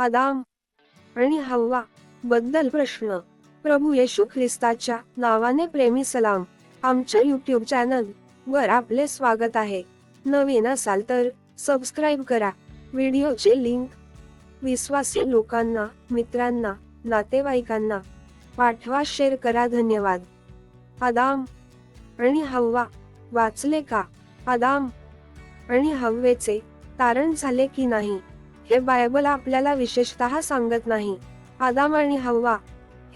आदाम आणि हव्वा बद्दल प्रश्न. प्रभू येशू ख्रिस्ताच्या नावाने प्रेमी सलाम आमच्या युट्यूब चॅनल वर आपले स्वागत आहे. नवीन असाल तर सबस्क्राईब करा. व्हिडिओचे लिंक विश्वासी लोकांना मित्रांना नातेवाईकांना पाठवा शेअर करा. धन्यवाद. आदाम आणि हव्वा वाचले का? आदाम आणि हव्वेचे तारण झाले की नाही? हे बायबल आपल्याला विशेषतः सांगत नाही. आदाम आणि हव्वा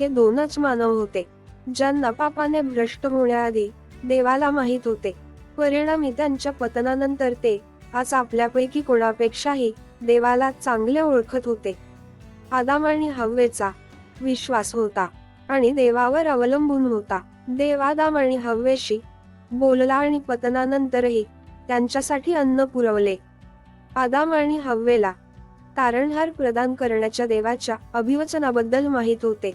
हे दोनच मानव होते. ज्यांना पापाने भ्रष्ट होण्याआधी देवाला माहीत होते. परिणामी त्यांच्या पतनानंतर ते आज आपल्यापैकी कोणापेक्षाही देवाला चांगले ओळखत होते. आदाम आणि हव्वेचा विश्वास होता आणि देवावर अवलंबून होता. देव आदाम आणि हव्वेशी बोलला आणि पतनानंतरही त्यांच्यासाठी अन्न पुरवले. आदाम आणि हव्वेला तारणहार प्रदान करण्याच्या देवाच्या अभिवचनाबद्दल माहीत होते.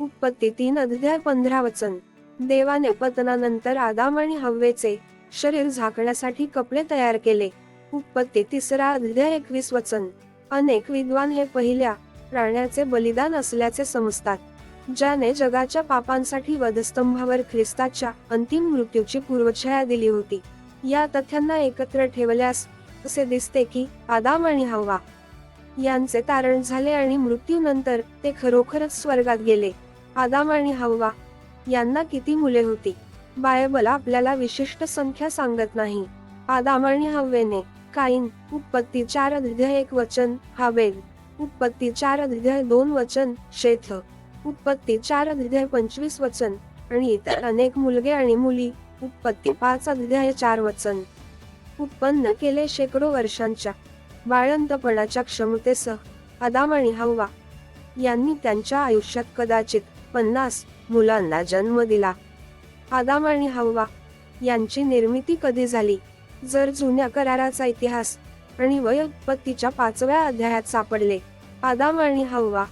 उत्पत्ती तीन अध्याय पंधरा वचन. देवाने पतनानंतर आदाम आणि हव्वेचे शरीर झाकण्यासाठी कपडे तयार केले. उत्पत्ती तिसरा अध्याय एकवीस वचन. अनेक विद्वान हे पहिल्या प्राण्याचे बलिदान असल्याचे समजतात ज्याने जगाच्या पापांसाठी वधस्तंभावर ख्रिस्ताच्या अंतिम मृत्यूची पूर्वछाया दिली होती. या तथ्यांना एकत्र ठेवल्यास असे दिसते की आदाम आणि हवा यांचे तारण झाले आणि मृत्यूनंतर ते खरोखरच स्वर्गात गेले. आदाम आणि हव्वा यांना किती मुले होती? बायबल आपल्याला विशिष्ट संख्या सांगत नाही. आदाम आणि हव्वेने काईन उत्पत्ती चार अध्याय एक वचन हावेल उत्पत्ती चार अध्याय दोन वचन शेथ उत्पत्ती चार अध्याय पंचवीस वचन आणि इतर अनेक मुलगे आणि मुली उत्पत्ती पाच अध्याय चार वचन. उत्पन्न केले शेकडो वर्षांच्या बाळंतपणाच्या क्षमतेसह आदाम आणि हव्वा यांनी त्यांच्या आयुष्यात कदाचित पन्नास मुलांना जन्म दिला. आदाम आणि हव्वा यांची निर्मिती कधी झाली? जर जुन्या कराराचा इतिहास आणि वयोत्पत्तीच्या पाचव्या अध्यायात सापडले आदाम आणि हव्वा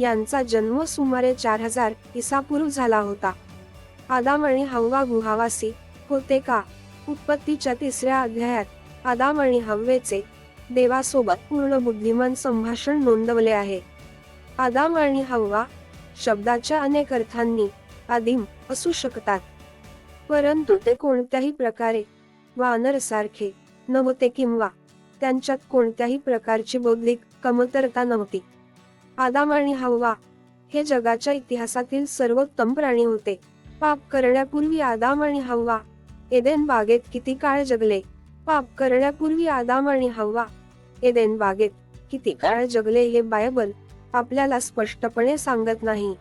यांचा जन्म सुमारे चार हजार इसापूर्व झाला होता. आदाम आणि हव्वा गुहावासी होते का? उत्पत्तीच्या तिसऱ्या अध्यायात आदाम आणि हव्वेचे देवासोबत पूर्ण बुद्धिमान संभाषण नोंदवले आहे. आदाम आणि हव्वा शब्दाच्या अनेक अर्थांनी आदिम असू शकतात. परंतु ते कोणत्याही प्रकारे वानरसारखे नव्हते किंवा त्यांच्यात कोणत्याही प्रकारची बौद्धिक कमतरता नव्हती. आदाम आणि हव्वा हे जगाच्या इतिहासातील सर्वोत्तम प्राणी होते. पाप करण्यापूर्वी आदाम आणि हव्वा एदेन बागेत किती काळ जगले? पाप करण्यापूर्वी आदाम आणि हव्वा एदेन बागेत किती काळ जगले हे बायबल आपल्याला स्पष्टपणे सांगत नाही.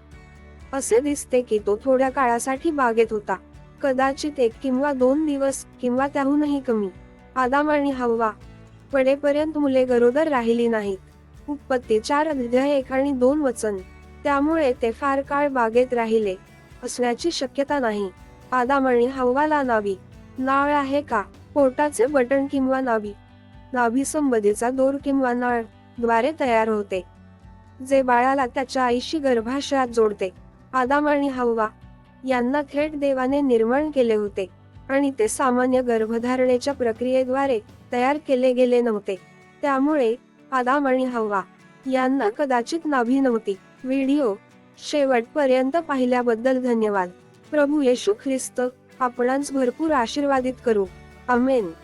असे दिसते की तो थोड्या काळासाठी बागेत होता. कदाचित एक किंवा दोन दिवस किंवा त्याहूनही कमी. आदाम आणि हव्वा पडेपर्यंत मुले गरोदर राहिली नाहीत. उत्पत्ती चार अध्याय एक आणि दोन वचन. त्यामुळे ते फार काळ बागेत राहिले असण्याची शक्यता नाही. आदाम आणि हव्वाला नावी नाळ आहे का? पोटाचे बटन किंवा नाभी नाभी संबंधीचा दोर किंवा नळद्वारे तयार होते. जे बाळाला त्याच्या आईशी गर्भाशयात जोडते. आदाम आणि हव्वा यांना थेट देवाने निर्माण केले होते. आणि ते सामान्य गर्भधारणेच्या प्रक्रियेद्वारे तयार केले गेले नव्हते. त्यामुळे आदाम आणि हव्वा यांना कदाचित नाभी नव्हती. व्हिडिओ शेवटपर्यंत पाहिल्याबद्दल धन्यवाद. प्रभू येशू ख्रिस्त आपणांस भरपूर आशीर्वादित करू. Amén.